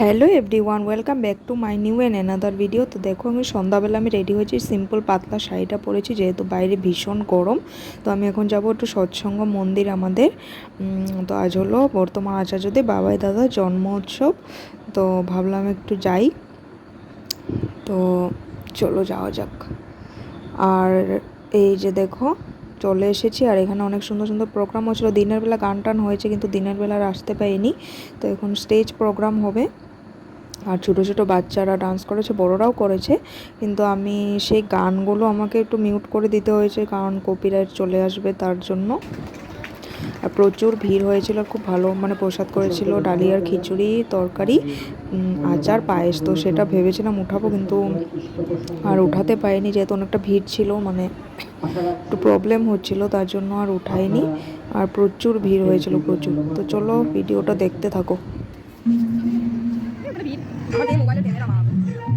Hello everyone welcome back to my new and another video. তো দেখো, আমি সন্ধ্যাবেলা আমি রেডি হয়েছি, সিম্পল পাতলা শাড়িটা পরেছি, যেহেতু বাইরে ভীষণ গরম। তো আমি এখন যাব একটু সৎসঙ্গ মন্দির আমাদের। তো আজ হলো বর্তমান আচার্যদের বাবাই দাদা, জন্ম উৎসব। তো ভাবলাম একটু যাই। তো চলো যাওয়া যাক। আর এই যে দেখো, চলে এসেছি, আর এখানে অনেক সুন্দর সুন্দর প্রোগ্রাম হচ্ছিল। দিনের বেলা গান টান হয়েছে, কিন্তু দিনের বেলা আর আসতে পাইনি তো এখন স্টেজ প্রোগ্রাম হবে। আর ছোটো ছোটো বাচ্চারা ডান্স করেছে, বড়রাও করেছে, কিন্তু আমি সেই গানগুলো আমাকে একটু মিউট করে দিতে হয়েছে, কারণ কপিরাইট চলে আসবে তার জন্য। আর প্রচুর ভিড় হয়েছিল, খুব ভালো মানে প্রসাদ করেছিল, ডালিয়ার খিচুড়ি, তরকারি আচার, পায়েস, তো সেটা ভেবেছিলাম উঠাবো, কিন্তু আর উঠাতে পারিনি, যেহেতু অনেকটা ভিড় ছিল মানে একটু প্রবলেম হচ্ছিল, তার জন্য আর উঠাইনি। আর প্রচুর ভিড় হয়েছিল, প্রচুর। তো চলো, ভিডিওটা দেখতে থাকো। 我们点五官，就点那个子。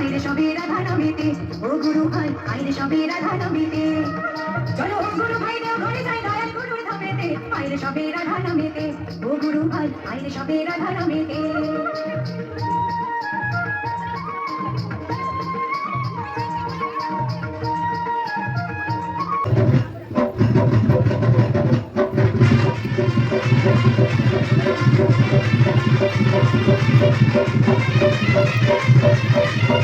আইরে সবে রাধা নামেতে ও গুরু ভাই আইরে সবে রাধা নামেতে চলো ও গুরু ভাই, দেও ঘরে যাই দয়াল গুরুর ধামেতে। আইরে সবে রাধা ও গুরু ভাই আইরে সবে রাধা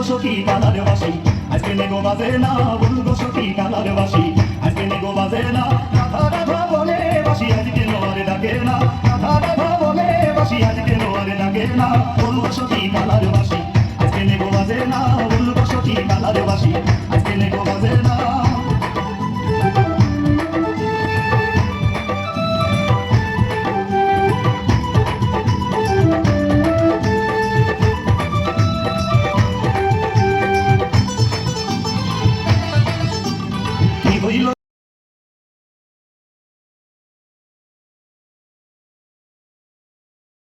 বলগো সখী কালার বাসি আজকে নেগো বাজে না বলগো সখী কালার বাসি আজকে নেগো বাজে না রাধা রাধা বলে বাসি, আজকে নোয়ারে ডাকে না। রাধা রাধা বলে বাসি, আজকে নোয়ারে ডাকে না। বলগো সখী কালার বাসি আজকে নেগো বাজে না বলগো সখী কালার বাসি